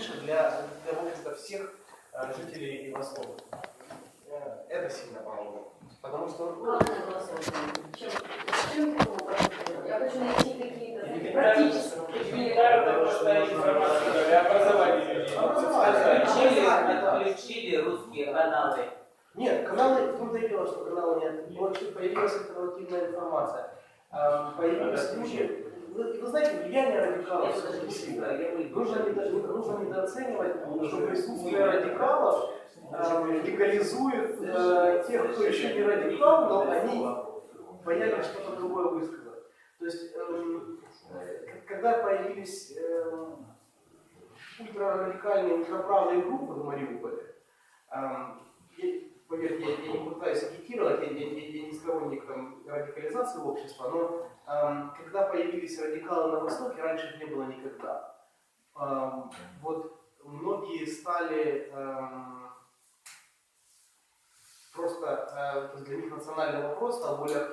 меньше для, для в общем-то, всех э, жителей Востока. Э, Это сильно помогло. Потому что ну, Главное. Чем, чем? Я хочу найти какие-то практические. Элементарно просто информация для образования людей. Отключили, отключили русские каналы. Нет, каналы, в том-то и дело, что каналы нет. Вот появилась альтернативная информация. Эм, Появились люди. Вы, вы знаете, влияние Я радикалов Нужно, нужно недооценивать, что присутствие радикалов э, легализует э, тех, кто еще не радикал, но они боялись что-то другое высказать. То есть, э, когда появились эм, ультрарадикальные, ультраправые группы в Мариуполе, эм, я- поверьте, я, я не пытаюсь агитировать, я, я- я- я не сторонник там, радикализации общества, но эм, когда появились радикалы на Востоке, раньше их не было никогда. Эм, вот многие стали эм, просто э, для них национальный вопрос стал более актуальным.